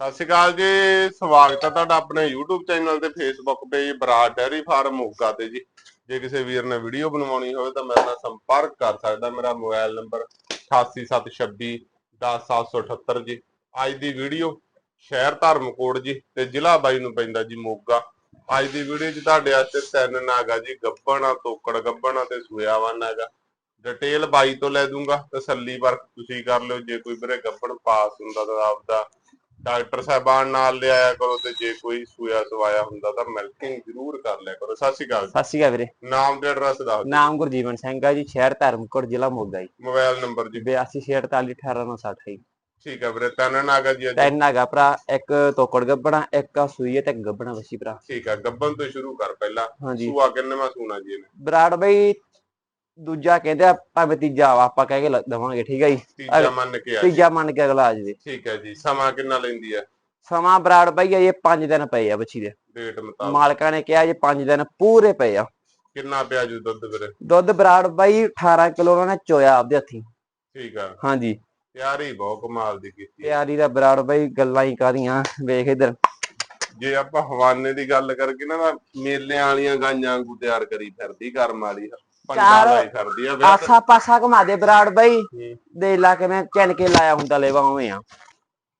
ਸਤਿ ਸ਼੍ਰੀ ਅਕਾਲ ਜੀ, ਸਵਾਗਤ ਹੈ ਤੁਹਾਡਾ ਆਪਣੇ YouTube ਚੈਨਲ ਤੇ Facebook page Brar dairy farm Moga ਤੇ ਜੀ। ਜੇ ਕਿਸੇ ਵੀਰ ਨੇ ਵੀਡੀਓ ਬਣਵਾਉਣੀ ਹੋਵੇ ਤਾਂ ਮੇਰੇ ਨਾਲ ਸੰਪਰਕ ਕਰ ਸਕਦਾ, ਮੇਰਾ ਮੋਬਾਈਲ ਨੰਬਰ 8876 10778 ਜੀ। ਅੱਜ ਦੀ ਵੀਡੀਓ ਸ਼ਹਿਰ ਧਰਮਕੋਟ ਜੀ ਤੇ ਜ਼ਿਲ੍ਹਾ ਬਾਈ ਨੂੰ ਪੈਂਦਾ ਜੀ ਮੋਗਾ। ਅੱਜ ਦੀ ਵੀਡੀਓ 'ਚ ਤੁਹਾਡੇ ਵਾਸਤੇ ਤਿੰਨ ਨਾਗਾ ਜੀ, ਗੱਬਣਾ, ਤੋਕੜ ਗੱਬਣਾ ਤੇ ਸੂਆਵਾਨ ਹੈਗਾ ਡਿਟੇਲ ਬਾਈ ਤੋਂ ਲੈ ਦੂੰਗਾ, ਤਸੱਲੀ ਵਰਕ ਤੁਸੀਂ ਕਰ ਲਿਓ, ਜੇ ਕੋਈ ਵੀਰੇ ਗੱਬਣ ਪਾਸ ਹੁੰਦਾ ਤਾਂ ਆਪਦਾ ਡਾਕਟਰ ਸਾਹਿਬਾਨ ਨਾਲ ਲਿਆਇਆ ਕਰੋ ਤੇ ਜੇ ਕੋਈ ਸੂਆ ਸਵਾਇਆ ਹੁੰਦਾ ਤਾਂ ਮਿਲਕਿੰਗ ਜ਼ਰੂਰ ਕਰ ਲਿਆ ਕਰੋ। ਸਤਿ ਸ਼੍ਰੀ ਅਕਾਲ। ਸਤਿ ਸ਼੍ਰੀ ਅਕਾਲ ਵੀਰੇ। ਨਾਮ ਤੇ ਐਡਰੈਸ ਦੱਸ ਦਿਓ। ਨਾਮ ਗੁਰਜੀਵਨ ਸਿੰਘ ਆ ਜੀ ਸ਼ਹਿਰ ਧਰਮਕੋਟ ਜ਼ਿਲ੍ਹਾ ਮੋਗਾ ਜੀ। ਮੋਬਾਈਲ ਨੰਬਰ ਜੀ। 8248181960 ਠੀਕ ਹੈ ਵੀਰੇ ਤਿੰਨ ਨਾਗਾ ਜੀ ਅੱਜ। ਤਿੰਨ ਹੈਗਾ ਭਰਾ ਇੱਕ ਤੋਕੜ ਗੱਬਣਾ ਇੱਕ ਆ ਸੂਈ ਹੈ ਤੇ ਗੱਬਣਾ ਵਸੀ ਭਰਾ। ਠੀਕ ਹੈ ਗੱਬਨ ਤੋਂ ਸ਼ੁਰੂ ਕਰ ਪਹਿਲਾਂ। ਹਾਂਜੀ। ਸੂਆ ਕਿੰਨੇਵਾਂ ਸੂਣਾ ਜੀ ਇਹਨੇ? ਬਰਾੜ ਬਈ ਦੂਜਾ ਕਹਿੰਦੇ ਆ ਭਾਵੇਂ ਤੀਜਾ ਆਪਾਂ ਕਹਿ ਕੇ ਦੇਵਾਂਗੇ ਠੀਕ ਹੈ ਜੀ? ਤੀਜਾ ਮੰਨ ਕੇ ਆ ਜੀ। ਤੀਜਾ ਮੰਨ ਕੇ ਅਗਲਾ ਆ ਜਾਵੇ। ਠੀਕ ਹੈ ਜੀ ਸਮਾਂ ਕਿੰਨਾ ਲੈਂਦੀ ਹੈ ਸਮਾਂ ਬਰਾੜ ਬਈ ਇਹ 5 ਦਿਨ ਪਏ ਆ ਬੱਚੀ ਦੇ। ਡੇਟ ਮੁਤਾਬਕ। ਮਾਲਕਾਂ ਨੇ ਕਿਹਾ ਜੇ 5 ਦਿਨ ਪੂਰੇ ਪਏ ਆ। ਕਿੰਨਾ ਪਿਆ ਜੂ ਦੁੱਧ ਵੀਰੇ? ਦੁੱਧ ਬਰਾੜ ਬਈ 18 ਕਿਲੋ ਉਹਨਾਂ ਨੇ ਚੋਇਆ ਆਪਦੇ ਹੱਥੀਂ। ਠੀਕ ਆ। ਹਾਂਜੀ। ਤਿਆਰੀ ਬਹੁਤ ਕਮਾਲ ਦੀ ਕੀਤੀ। ਤਿਆਰੀ ਦਾ ਬਰਾੜ ਬਈ ਗੱਲਾਂ ਹੀ ਕਾਦੀਆਂ ਵੇਖ ਇਧਰ। ਜੇ ਆਪਾਂ ਹਵਾਨੇ ਦੀ ਗੱਲ ਕਰਕੇ ਨਾ ਮੇਲਿਆਂ ਵਾਲੀਆਂ ਗਾਈਆਂ ਵਾਂਗੂ ਤਿਆਰ ਕਰੀ ਫਿਰਦੀ ਕਰਮ ਵਾਲੀ। ਚਾਰ- ਆ ਆਸਾ ਪਾਸਾ ਘੁਮਾ ਦੇ ਬਰਾੜ ਬਈ। ਦੇ ਲਾ ਕੇ ਮੈਂ ਚੈਨ ਕੇ ਲਾਇਆ ਹੁੰਦਾ ਲੈਵਾ ਉਵੇਂ ਆ।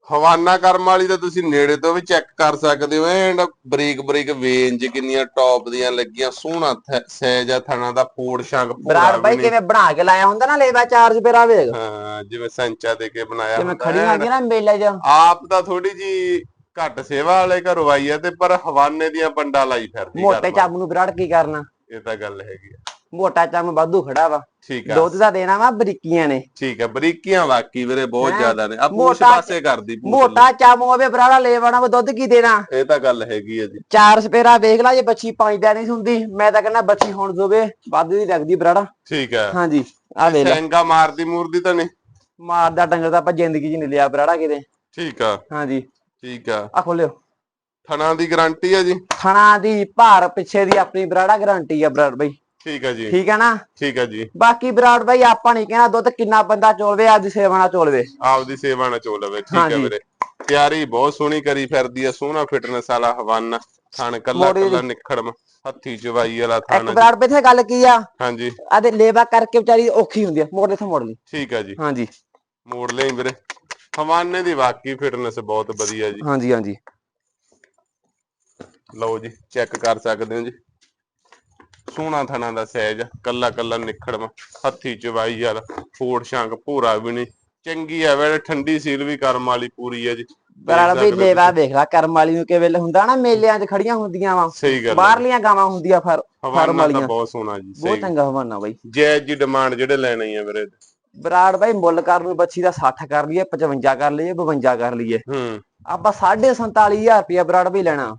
ਹਵਾਨਾ ਕਰਮ ਵਾਲੀ ਤਾਂ ਤੁਸੀਂ ਨੇੜੇ ਤੋਂ ਵੀ ਚੈੱਕ ਕਰ ਸਕਦੇ ਹੋ। ਐਂਡ ਬਰੀਕ ਬਰੀਕ ਵੇਨ ਕਿੰਨੀਆਂ ਟੌਪ ਦੀਆਂ ਲੱਗੀਆਂ ਸੋਹਣਾ ਸਹਿਜ ਆ ਥਣਾ ਦਾ ਫੋੜ ਸ਼ੰਗ ਪੂਰਾ ਬਰਾੜ ਬਾਈ ਵੀ ਨੀ। ਕਿਵੇਂ ਬਣਾ ਕੇ ਲਾਇਆ ਹੁੰਦਾ ਨਾ ਲੈਵਾ ਚਾਰਜ ਪੇਰਾ ਵੇਖ। ਹਾਂ ਜਿਵੇਂ ਸੰਚਾ ਦੇ ਕੇ ਬਣਾਇਆ ਹੁੰਦਾ ਖੜੀ ਐਨ। ਹੁੰਦੀ ਨਾ ਮੇਲੇ 'ਚ। ਆਪ ਤਾਂ ਥੋੜੀ ਜੀ ਘੱਟ ਸੇਵਾ ਵਾਲੇ ਘਰੋਂ ਆਈ ਆ ਤੇ ਪਰ ਹਵਾਨੇ ਦੀਆਂ ਪੰਡਾ ਲਾਈ ਫਿਰਦੀ ਮੋਟੇ ਚੰਮ ਨੂੰ ਬਰਾੜ ਕੀ ਕਰਨਾ। ਇਹ ਤਾਂ ਗੱਲ ਹੈਗੀ ਆ। ਮੋਟਾ ਚੰਮ ਵਾਧੂ ਖੜਾ ਵਾ। ਠੀਕ ਆ। ਦੁੱਧ ਦਾ ਦੇਣਾ ਵਾ ਬਰੀਕੀਆਂ ਨੇ। ਠੀਕ ਆ ਬਰੀਕੀਆਂ ਵਾਕੀ ਵੀਰੇ ਬਹੁਤ? ਜ਼ਿਆਦਾ ਨੇ। ਆ ਪੂਛ ਮੋਟਾ- ਪਾਸੇ ਕਰਦੀ ਪੂਛ ਮੋਟਾ ਚੰਮ ਹੋਵੇ ਬਰਾੜਾ ਲੈਵਾਣਾ ਵਾ ਦੁੱਧ ਕੀ ਦੇਣਾ? ਇਹ ਤਾਂ ਗੱਲ ਹੈਗੀ ਆ ਜੀ। ਚਾਰ ਸਪੇਰਾ ਵੇਖ ਲਾ ਜੇ ਬੱਚੀ ਦਾ ਨਹੀਂ ਹੁੰਦੀ ਮੈਂ ਤਾਂ ਕਹਿੰਦਾ ਬੱਚੀ ਹੁਣ ਜੋਵੇ ਵੱਧ ਦੀ ਲੱਗਦੀ ਬਰਾੜਾ। ਠੀਕ ਆ। ਹਾਂਜੀ ਆ ਲੈ। ਸੈਂਗਾ ਮਾਰਦੀ ਮੂਰਦੀ ਤਾਂ ਨਹੀਂ? ਮਾਰਦਾ ਡੰਗਰ ਤਾਂ ਆਪਾਂ ਜ਼ਿੰਦਗੀ 'ਚ ਨਹੀਂ ਲਿਆ ਬਰਾੜਾ ਕਿਤੇ। ਠੀਕ ਆ। ਹਾਂਜੀ। ਠੀਕ ਆ। ਆ ਖੋਲਿਓ। ਥਣਾ ਦੀ ਗਾਰੰਟੀ ਆ ਜੀ। ਥਣਾ ਦੀ ਭਾਰ ਪਿੱਛੇ ਦੀ ਆਪਣੀ ਬਰਾੜਾ ਗਾਰੰਟੀ ਆ ਬਰਾੜ ਬਾਈ। ਠੀਕ ਆ ਜੀ। ਠੀਕ ਹੈ ਨਾ? ਠੀਕ ਆ ਜੀ। ਬਾਕੀ ਬਰਾੜ ਬਾਈ ਆਪਾਂ ਨਹੀਂ ਕਹਿਣਾ ਦੁੱਧ ਕਿੰਨਾ ਬੰਦਾ ਚੋਲਵੇ ਅੱਜ ਸੇਵਾ ਨਾਲ ਚੋਲਵੇ। ਆਪਦੀ ਸੇਵਾ ਨਾਲ ਚੋ ਲਵੇ ਠੀਕ ਹਾਂਜੀ। ਵੀਰੇ। ਤਿਆਰੀ ਬਹੁਤ ਸੋਹਣੀ ਕਰੀ ਫਿਰਦੀ ਆ ਸੋਹਣਾ ਫਿਟਨੈਸ ਵਾਲਾ ਹਵਾਨਾ ਥਣ ਕੱਲਾ ਕੱਲਾ ਨਿਖੜਮ ਹੱਥੀ ਚਵਾਈ ਵਾਲਾ ਇੱਕ ਥਣ ਬਰਾੜ ਬੈਠੇ ਗੱਲ ਕੀ ਆ? ਹਾਂਜੀ। ਆਦੇ ਲੇਵਾ ਕਰਕੇ ਵਿਚਾਰੀ ਔਖੀ ਹੁੰਦੀ ਆ ਮੋੜ ਲੈ ਮੋੜ ਲਈ। ਠੀਕ ਆ ਜੀ। ਹਾਂਜੀ। ਮੋੜ ਲਈ ਵੀਰੇ। ਹਵਾਨੇ ਦੀ ਵਾਕਈ ਫਿਟਨੈਸ ਬਹੁਤ ਵਧੀਆ ਜੀ। ਹਾਂਜੀ ਹਾਂਜੀ। ਲਓ ਜੀ ਚੈੱਕ ਕਰ ਸਕਦੇ ਹੋ ਜੀ। ਸੋਹਣਾ ਥਣਾ ਦਾ ਸਹਿਜ ਕੱਲਾ ਕੱਲਾ ਨਿਖੜਮ ਹੱਥੀ ਚਵਾਈ ਵਾਲਾ ਫੋੜ ਸ਼ੰਕ ਪੂਰਾ ਵੀ ਨਹੀਂ। ਚੰਗੀ ਆ ਵੇ ਠੰਡੀ ਸੀਲ ਵੀ ਕਰਮ ਵਾਲੀ ਪੂਰੀ ਹੈ ਜੀ। ਬਰਾੜ ਦੇਖ ਸਕਦੇ ਲੇਵਾ ਵੇਖ ਲਾ ਕਰਮ ਵਾਲੀ ਨੂੰ ਕਿ ਵੇਲੇ ਹੁੰਦਾ ਨਾ ਮੇਲਿਆਂ 'ਚ ਖੜੀਆਂ ਹੁੰਦੀਆਂ ਵਾ। ਸਹੀ ਗੱਲ ਬਾਹਰਲੀਆਂ ਗਾਵਾਂ ਹੁੰਦੀਆਂ ਫਰ ਫਾਰਮ ਵਾਲੀਆਂ। ਬਹੁਤ ਸੋਹਣਾ ਜੀ ਬਹੁਤ ਚੰਗਾ ਹਵਾਨਾ ਬਾਈ। ਜੈ ਜੀ ਡਿਮਾਂਡ ਜਿਹੜੇ ਲੈਣੇ ਆ ਵੀਰੇ। ਬਰਾੜ ਬਾਈ ਮੁੱਲ ਕਰਨ ਨੂੰ ਬੱਚੀ ਦਾ 60 ਕਰ ਲਈਏ 55 ਕਰ ਲਈਏ 52 ਕਰ ਲਈਏ। ਹੂੰ। ਆਪਾਂ 47500 ਰੁਪਇਆ ਬਰਾੜ ਬਾਈ ਲੈਣਾ।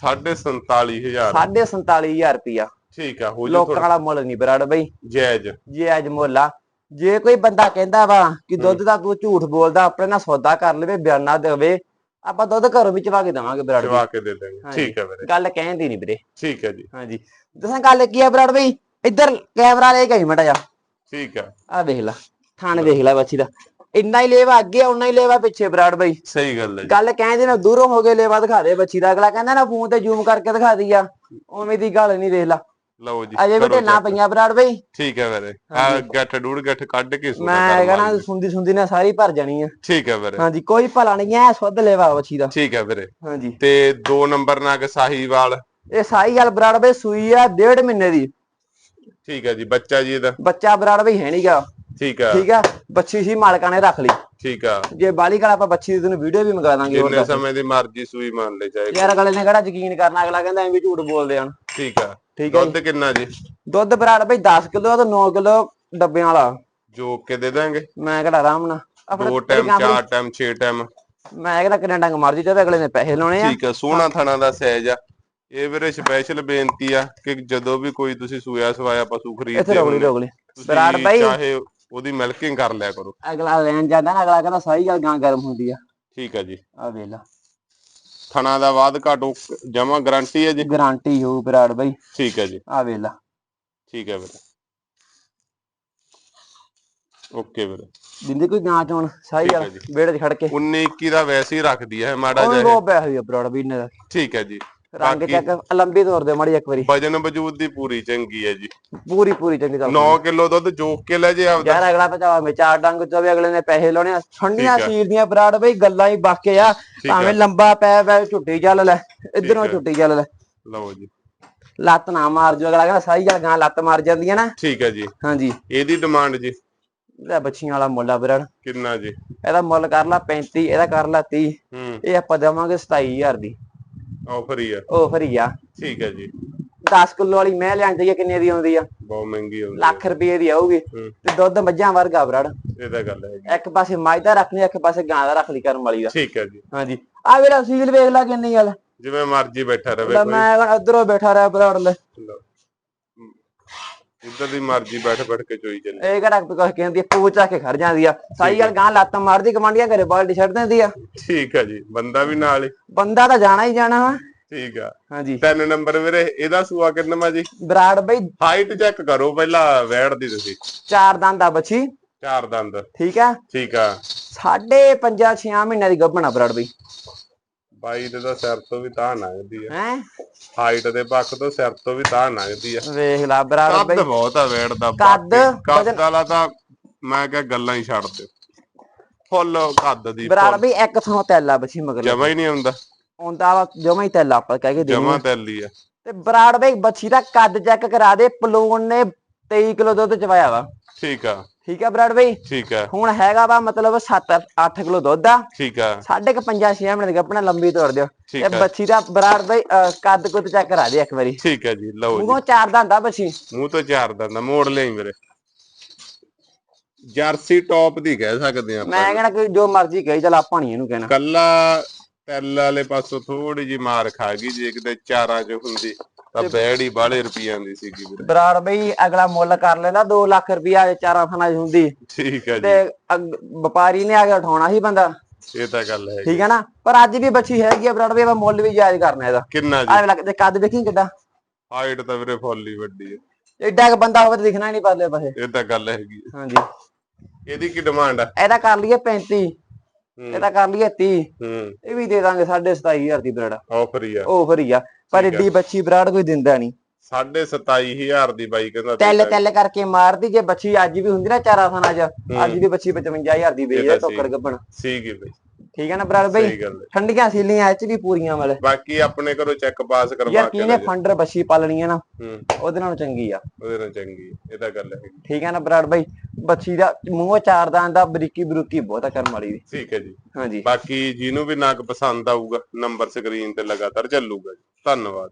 47500 47500 ਰੁਪਇਆ। ਠੀਕ ਆ ਹੋ ਜੀ ਲੋਕਾਂ ਵਾਲਾ ਮੁੱਲ ਨਹੀਂ ਬਰਾੜ ਬਾਈ। ਜਾਇਜ਼। ਜੇ ਅੱਜ ਮੁੱਲ ਆ। ਜੇ ਕੋਈ ਬੰਦਾ ਕਹਿੰਦਾ ਵਾ ਕਿ ਦੁੱਧ ਦਾ ਤੂੰ ਝੂਠ ਬੋਲਦਾ ਆਪਣੇ ਨਾਲ ਸੌਦਾ ਕਰ ਲਵੇ ਬਿਆਨਾ ਦੇਵੇ ਆਪਾਂ ਦੁੱਧ ਘਰੋਂ ਵੀ ਚਵਾ ਕੇ ਦੇਵਾਂਗੇ ਬਰਾੜ ਚਵਾ ਕੇ ਦੇ ਦਾਂਗੇ। ਠੀਕ ਹੈ ਵੀਰੇ। ਗੱਲ ਕਹਿੰਦੀ ਨਹੀਂ ਵੀਰੇ। ਠੀਕ ਹੈ ਜੀ। ਹਾਂਜੀ। ਦੱਸਾਂ ਗੱਲ ਕੀ ਆ ਬਰਾੜ ਬਾਈ? ਇੱਧਰ ਕੈਮਰਾ ਲੈ ਕੇ ਮੜਾ ਜਾ ਠੀਕ ਆ। ਆ ਵੇਖ ਲੈ ਥਾਣ ਵੇਖ ਲੈ ਬੱਚੀ ਦਾ। ਇੰਨਾ ਹੀ ਲੇਵਾ ਅੱਗੇ ਉਨਾ ਹੀ ਲੇਵਾ ਪਿੱਛੇ ਬਰਾੜ ਬਾਈ। ਸਹੀ ਗੱਲ ਹੈ ਜੀ। ਗੱਲ ਕਹਿੰਦੇ ਨਾ ਦੂਰੋਂ ਹੋ ਕੇ ਲੇਵਾ ਦਿਖਾ ਦੇ ਬੱਚੀ ਦਾ। ਅਗਲਾ ਕਹਿੰਦਾ ਨਾ ਫੋਨ ਤੇ ਜ਼ੂਮ ਕਰਕੇ ਦਿਖਾ ਦਈ ਆ ਉਵੇਂ ਦੀ ਗੱਲ ਨਹੀਂ ਵੇਖ ਲਾ। ਲਓ ਜੀ ਅਜੇ ਢੇਲਾਂ check। ਪਈਆਂ ਬਰਾੜ ਬਾਈ। ਠੀਕ ਹੈ ਵੀਰੇ। ਆ। ਗੱਠ ਡੂੜ ਗੱਠ ਕੱਢ ਕੇ ਸੋਨਾ ਮੈਂ ਵਾਲੀ। ਸੁੰਦੀ ਸੁੰਦੀ ਨੇ ਸਾਰੀ ਭਰ ਜਾਣੀ ਆ। ਠੀਕ ਹੈ ਵੀਰੇ। ਹਾਂਜੀ ਕੋਈ ਭਲਾ ਨਹੀਂ ਐ ਸੁੱਧ ਲੇਵਾ ਬੱਚੀ ਦਾ। ਠੀਕ ਹੈ ਵੀਰੇ। ਹਾਂਜੀ। ਤੇ ਦੋ ਨੰਬਰ ਨਾਲ ਸਾਹੀਵਾਲ? ਇਹ ਸਾਈ ਗੱਲ ਬਰਾੜ ਬਾਈ ਸੂਈ ਆ ਡੇਢ ਮਹੀਨੇ ਦੀ। ਠੀਕ ਹੈ ਜੀ ਬੱਚਾ ਜੀ ਇਹਦਾ? ਬੱਚਾ ਬਰਾੜ ਬਾਈ ਹੈ ਨਹੀਂਗਾ ਠੀਕ ਆ ਠੀਕ ਆ ਬੱਚੀ ਸੀ ਮਾਲਕਾਂ ਨੇ ਰੱਖ ਲਈ। ਠੀਕ ਆ। ਜੇ ਬਾਲੀ ਕਾਲ ਆਪਾਂ ਬੱਚੀ ਦੀ ਤੈਨੂੰ ਵੀਡੀਓ ਵੀ ਮੰਗਾ ਦਾਂਗੇ ਦੱਸ। ਸਮੇਂ ਦੀ ਮਰਜ਼ੀ ਸੂਈ ਮੰਨ ਲੈ ਜਾਏ। ਯਾਰ ਅਗਲੇ ਨੇ ਕਿਹੜਾ ਯਕੀਨ ਕਰਨਾ ਅਗਲਾ ਕਹਿੰਦਾ ਐਵੇਂ ਝੂਠ ਬੋਲਦੇ ਹਨ। ਠੀਕ ਆ। ਠੀਕ ਦੁੱਧ ਕਿੰਨਾ ਜੀ? ਦੁੱਧ ਬਰਾੜ ਬਈ 10 ਕਿਲੋ ਤੇ 9 ਕਿਲੋ ਡੱਬਿਆਂ ਵਾਲਾ। ਜੋਕ ਕੇ ਦੇ ਦਾਂਗੇ ਮੈਂ ਕਿਹੜਾ ਆਰਾਮ ਨਾਲ। ਆਪਣੇ ਦੋ ਟਾਈਮ ਚਾਰ ਟਾਈਮ ਛੇ ਟਾਈਮ। ਮੈਂ ਕਿਹੜਾ ਕਿੰਨਾ ਡੰਗ ਮਰਜ਼ੀ ਤੇ ਅਗਲੇ ਨੇ ਪੈਸੇ ਲਾਉਣੇ ਆ। ਠੀਕ ਆ ਸੋਹਣਾ ਥਣਾ ਦਾ ਸਾਈਜ਼ ਆ। ਇਹ ਵੀਰੇ ਸਪੈਸ਼ਲ ਬੇਨਤੀ ਆ ਕਿ ਜਦੋਂ ਵੀ ਕੋਈ ਤੁਸੀਂ ਸੂਇਆ ਸਵਾਇਆ ਪਸ਼ੂ ਖਰੀਦਦੇ ਹੋ ਬਰਾੜ ਬਾਈ। ਚਾਹੇ ਉਹਦੀ ਮਿਲਕਿੰਗ ਕਰ ਲਿਆ ਕਰੋ। ਅਗਲਾ ਲੈਣ ਜਾਂਦਾ ਨਾ ਅਗਲਾ ਕਹਿੰਦਾ ਸਹੀ ਗੱਲ ਗਾਂ ਗਰਮ ਹੁੰਦੀ ਆ। ਠੀਕ ਆ ਜੀ। ਆ ਵੇਖ ਲਾ। ਥਣਾ ਦਾ ਬਾਅਦ ਘਾਟੋ ਜਮਾ ਗਾਰੰਟੀ ਹੈ ਜੀ? ਗਾਰੰਟੀ ਹੋਊ ਬਰਾੜ ਬਾਈ। ਠੀਕ ਹੈ ਜੀ। ਆ ਵੇਖ ਲਾ। ਠੀਕ ਹੈ ਵੀਰੇ। ਓਕੇ ਵੀਰੇ। ਦਿੰਦੀ ਕੋਈ ਗਾਂ ਚੋਣ? ਸਾਈ ਯਾਰ ਜੀ। ਵਿਹੜੇ 'ਚ ਖੜ ਕੇ। 19 21 ਦਾ ਵੈਸੇ ਹੀ ਰੱਖਦੀ ਹੈ ਮਾੜਾ ਉਹ ਜਿਹਾ ਰੋ ਪਿਆ ਹੋਈ ਬਰੋੜ ਵੀ ਨੇ ਦਾ। ਇਹ। ਠੀਕ ਹੈ ਜੀ। ਰੰਗ ਬਾਕੀ ਚੱਕ ਲੰਬੀ ਤੋਰ ਦੇ ਮੜੀ ਇੱਕ ਵਾਰੀ। ਵਜਨ ਵਜੂਦ ਦੀ ਪੂਰੀ ਚੰਗੀ ਹੈ ਜੀ। ਪੂਰੀ ਪੂਰੀ ਚੰਗੀ ਚੱਲ 9 ਕਿਲੋ ਦੁੱਧ ਜੋਕ ਕੇ ਲੈ ਜੇ ਆਪਦਾ। ਯਾਰ ਅਗਲਾ ਪਚਾਵਾ ਮੇ ਚਾਰ ਡੰਗ ਚੋਵੇ ਅਗਲੇ ਨੇ ਪੈਸੇ ਲਾਉਣੇ ਆ। ਠੰਡੀਆਂ ਠੀਕ ਆ। ਸੀਰ ਦੀਆਂ ਬਰਾੜ ਬਈ ਗੱਲਾਂ ਹੀ ਬਾਕੇ ਆ। ਠੀਕ ਭਾਵੇਂ ਹੈ ਲੰਬਾ ਪੈ ਪੈ ਝੁੱਟੀ ਚੱਲ ਲੈ। ਇਧਰੋਂ ਹੈ। ਝੁੱਟੀ ਚੱਲ ਲੈ। ਲਓ ਜੀ। ਲੱਤ ਨਾ ਮਾਰ ਜੋ ਅਗਲਾ ਕਹਿੰਦਾ ਸਾਈ ਗੱਲ ਗਾਂ ਲੱਤ ਮਾਰ ਜਾਂਦੀ ਆ ਨਾ। ਠੀਕ ਹੈ ਜੀ। ਹਾਂਜੀ। ਇਹਦੀ ਡਿਮਾਂਡ ਜੀ। ਲੈ ਬੱਚੀਆਂ ਵਾਲਾ ਮੁੱਲ ਆ ਬਰਾੜ। ਕਿੰਨਾ ਜੀ? ਇਹਦਾ ਮੁੱਲ ਕਰ ਲਾ 35 ਇਹਦਾ ਕਰ ਲਾ 30 ਹੂੰ। ਇਹ ਆਪਾਂ ਦੇਵਾਂਗੇ 27000 ਦੀ। ਆਫਰ ਹੀ ਆ। ਉਹ ਫਰੀ ਆ। ਠੀਕ ਹੈ ਜੀ। 10 ਕਿਲੋ ਵਾਲੀ ਮੈਂ ਲਿਆਂ ਜਾਈਏ ਕਿੰਨੇ ਦੀ ਆਉਂਦੀ ਆ? ਬਹੁਤ ਮਹਿੰਗੀ ਹੁੰਦੀ ਲੱਖ ਰੁਪਏ ਦੀ ਆਊਗੀ। ਹੂੰ। ਤੇ ਦੁੱਧ ਮੱਝਾਂ ਵਰਗਾ ਬਰਾੜ। ਇਹ ਤਾਂ ਗੱਲ ਹੈ ਇੱਕ ਪਾਸੇ ਮੱਝ ਦਾ ਰੱਖਣੀ ਇੱਕ ਪਾਸੇ ਗਾਂ ਦਾ ਰੱਖ ਲਈ ਕਰਮ ਵਾਲੀ ਦਾ। ਠੀਕ ਹੈ ਜੀ। ਹਾਂਜੀ। ਆ ਵੀਰਾ ਸੀਲ ਵੇਖ ਲੈ ਕਿੰਨੀ ਗੱਲ ਜਿਵੇਂ ਮਰਜ਼ੀ ਬੈਠਾ ਰਵੇ ਮੈਂ ਉਧਰੋਂ ਬੈਠਾ ਰਿਹਾ ਬਰਾੜ ਲੈ। ਜਿੱਦਾਂ ਦੀ ਮਰਜ਼ੀ ਬੈਠ ਬੈਠ ਕੇ ਚੋਈ ਚੱਲੇ ਇਹ ਕਿਹੜਾ ਕੁਝ ਕਹਿੰਦੀ ਆ ਆ ਕੇ ਖੜ ਜਾਂਦੀ ਆ। ਸਾਈ ਗੱਲ ਗਾਂ ਲੱਤ ਮਾਰਦੀ ਕਮਾਂਡੀਆਂ ਘਰੇ ਬਾਲਟੀ ਛੱਡ ਦਿੰਦੀ ਆ। ਠੀਕ ਹੈ ਜੀ ਬੰਦਾ ਵੀ ਨਾਲ ਹੀ। ਬੰਦਾ ਤਾਂ ਜਾਣਾ ਹੀ ਜਾਣਾ ਵਾ। ਠੀਕ ਆ। ਹਾਂਜੀ। ਤਿੰਨ ਨੰਬਰ ਵੀਰੇ ਇਹਦਾ ਸੂਆ ਕਿੰਨਾ ਜੀ? ਬਰਾੜ ਬਈ। ਹਾਈਟ ਚੈੱਕ ਕਰੋ ਪਹਿਲਾਂ ਵੈੜ ਦੀ ਤੁਸੀਂ। ਚਾਰ ਦੰਦ ਆ ਬੱਚੀ। ਚਾਰ ਦੰਦ। ਠੀਕ ਆ। ਠੀਕ ਆ। ਸਾਢੇ ਪੰਜਾਂ 6 ਮਹੀਨਿਆਂ ਦੀ ਗੱਭਣਾ ਬਰਾੜ ਬਈ। ਬਾਈ ਦੇ ਤਾਂ ਸਿਰ ਤੋਂ ਵੀ ਤਾਂ ਲੰਘਦੀ ਆ। ਹੈ? ਹਾਈਟ ਦੇ ਪੱਖ ਤੋਂ ਸਿਰ ਤੋਂ ਵੀ ਤਾਂ ਲੰਘਦੀ ਆ। ਵੇਖ ਲਾ ਬਰਾੜ ਕੱਦ ਬਈ। ਬਹੁਤ ਆ ਵੈੜ ਦਾ ਕੱਦ, ਕੱਦ ਵਾਲਾ ਤਾਂ ਮੈਂ ਕਿਹਾ ਗੱਲਾਂ ਹੀ ਛੱਡ ਦਿਓ ਫੁੱਲ ਕੱਦ ਦੀ ਬਰਾੜ ਬਈ ਇੱਕ ਥਾਂ ਤੈਲਾ ਬੱਚੀ ਮਗਰ ਜਮਾ ਹੀ ਨਹੀਂ ਆਉਂਦਾ ਆਉਂਦਾ ਵਾ ਜਮਾ ਹੀ ਤੈਲਾ ਆਪਾਂ ਕਹਿ ਕੇ ਦੇ ਜਮਾ ਤੈਲੀ ਆ। ਤੇ ਬਰਾੜ ਬਈ ਬੱਚੀ ਦਾ ਕੱਦ ਚੈੱਕ ਕਰਾ ਦੇ ਪਲੂਨ ਨੇ 23 ਕਿਲੋ ਦੁੱਧ ਚਵਾਇਆ ਵਾ। ਠੀਕ ਆ। ਠੀਕ ਆ ਬਰਾੜ ਬਈ? ਠੀਕ ਆ ਹੁਣ ਹੈਗਾ ਵਾ ਮਤਲਬ 7 8 ਕਿਲੋ ਦੁੱਧ ਆ ਠੀਕ ਆ ਸਾਢੇ ਕ 5 6 ਮਿੰਟ ਦੀ ਆਪਣਾ ਲੰਬੀ ਤੋੜ ਦਿਓ। ਆ ਬੱਚੀ ਦਾ ਬਰਾੜ ਬਈ ਕੱਦ ਕੁੱਦ ਚੈੱਕ ਕਰਾ ਦੇ ਇੱਕ ਵਾਰੀ। ਠੀਕ ਆ ਜੀ ਲਓ ਜੀ। ਮੂੰਹੋਂ ਚਾਰ ਦੰਦਾ ਬੱਚੀ। ਮੂੰਹ ਤੋਂ ਚਾਰ ਦੰਦ ਮੋੜ ਲਈ ਮੇਰੇ ਜਰਸੀ ਟੌਪ ਦੀ ਕਹਿ ਸਕਦੇ ਆ ਮੈਂ ਆਪਾਂ ਕਹਿਣਾ ਕਿ ਜੋ ਮਰਜ਼ੀ ਕਹੀ ਚਲ ਆਪਾਂ ਨਹੀਂ ਇਹਨੂੰ ਕਹਿਣਾ। ਕੱਲਾ ਪੈਲ ਵਾਲੇ ਪਾਸੋਂ ਥੋੜੀ ਜੀ ਮਾਰ ਖਾ ਗਈ ਜੇ ਕਿਤੇ ਚਾਰਾਂ ਚ ਹੁੰਦੀ। ਤਾਂ ਬੈੜੀ ਬਾਲੇ ਰੁਪਈਆਂ ਦੀ ਸੀਗੀ ਵੀਰੇ। ਬਰਾੜ ਬਈ ਅਗਲਾ ਮੁੱਲ ਕਰ ਲੈਂਦਾ 2 ਲੱਖ ਰੁਪਇਆ ਚਾਰਾਂ ਥਾਂ 'ਚ ਹੁੰਦੀ। ਠੀਕ ਆ ਜੀ। ਤੇ ਅਗ- ਵਪਾਰੀ ਨੇ ਆ ਕੇ ਉਠਾਉਣਾ ਸੀ ਬੰਦਾ। ਇਹ ਤਾਂ ਗੱਲ ਹੈ ਠੀਕ ਹੈ ਨਾ? ਪਰ ਅੱਜ ਵੀ ਬੱਚੀ ਹੈਗੀ ਆ ਬਰਾੜ ਬਈ ਆਪਾਂ ਮੁੱਲ ਵੀ ਜਾਇਜ਼ ਕਰਨਾ ਇਹਦਾ। ਕਿੰਨਾ ਜੀ? ਆ ਲੱਗ ਤੇ ਕੱਦ ਦੇਖੀ ਕਿੱਡਾ। ਹਾਈਟ ਤਾਂ ਵੀਰੇ ਫੁੱਲ ਹੀ ਵੱਡੀ ਹੈ ਐਡਾ ਕ ਬੰਦਾ ਹੋਵੇ ਤਾਂ ਦਿਖਣਾ ਹੀ ਨਹੀਂ ਪਾਲੇ ਪਾਸੇ। ਇਹ ਤਾਂ ਗੱਲ ਹੈਗੀ ਹੈ। ਹਾਂਜੀ। ਇਹਦੀ ਕੀ ਡਿਮਾਂਡ ਆ? ਇਹਦਾ ਕਰ ਲਈਏ 35 ਹੂੰ। ਇਹਦਾ ਕਰ ਲਈਏ 30 ਹੂੰ। ਇਹ ਵੀ ਦੇ ਦਾਂਗੇ 27500 ਦੀ ਬਰਾੜ। ਆਫਰ ਹੀ ਆ। ਉਹ ਫਰੀ ਆ। ਪਰ। ਏਡੀ ਬੱਚੀ ਬਰਾੜ ਕੋਈ ਦਿੰਦਾ ਨਹੀਂ। ਸਾਢੇ 27000 ਦੀ ਬਾਈ ਕਹਿੰਦਾ ਦੇ ਤੈਲ। ਤੈਲ ਕਰਕੇ ਮਾਰਦੀ ਜੇ ਬੱਚੀ ਅੱਜ ਵੀ ਹੁੰਦੀ ਨਾ ਚਾਰਾ ਚ ਹੂੰ। ਅੱਜ ਵੀ ਬੱਚੀ 55000 ਦੀ ਵੇਚ ਇਹ ਤਾਂ ਟੋਕਰ ਗੱਬਣ ਸੀਗੀ ਬਈ ਠੀਕ ਹੈ ਨਾ ਬਰਾੜ ਬਈ? ਹੈ। ਠੰਡੀਆਂ ਸੀਲੀਆਂ ਐਚ ਵੀ ਪੂਰੀਆਂ ਵਾਲੇ ਬਾਕੀ ਆਪਣੇ ਘਰੋਂ ਚੈੱਕ ਪਾਸ ਕਰਵਾ ਯਾਰ ਕੇ ਕਿਹਨੇ ਲੈ ਜਾ। ਫੰਡਰ ਬੱਚੀ ਪਾਲਣੀ ਹੈ ਨਾ ਹੂੰ। ਉਹਦੇ ਨਾਲੋਂ ਚੰਗੀ ਆ। ਉਹਦੇ ਨਾਲ ਚੰਗੀ ਹੈ। ਇਹ ਤਾਂ ਗੱਲ ਹੈਗੀ ਠੀਕ ਹੈ ਨਾ ਬਰਾੜ ਬਈ? ਬੱਚੀ ਦਾ ਮੂੰਹ ਚਾਰ ਦਾਂ ਦਾ ਬਰੀਕੀ ਬਰੂਕੀ ਬਹੁਤ ਆ ਕਰਮ ਵਾਲੀ ਦੀ ਠੀਕ ਹੈ ਜੀ। ਹਾਂਜੀ। ਬਾਕੀ ਜਿਹਨੂੰ ਵੀ ਨਾਗ ਪਸੰਦ ਆਊਗਾ ਨੰਬਰ ਸਕਰੀਨ ਤੇ ਲਗਾਤਾਰ ਚੱਲੂਗਾ ਜੀ। ਧੰਨਵਾਦ।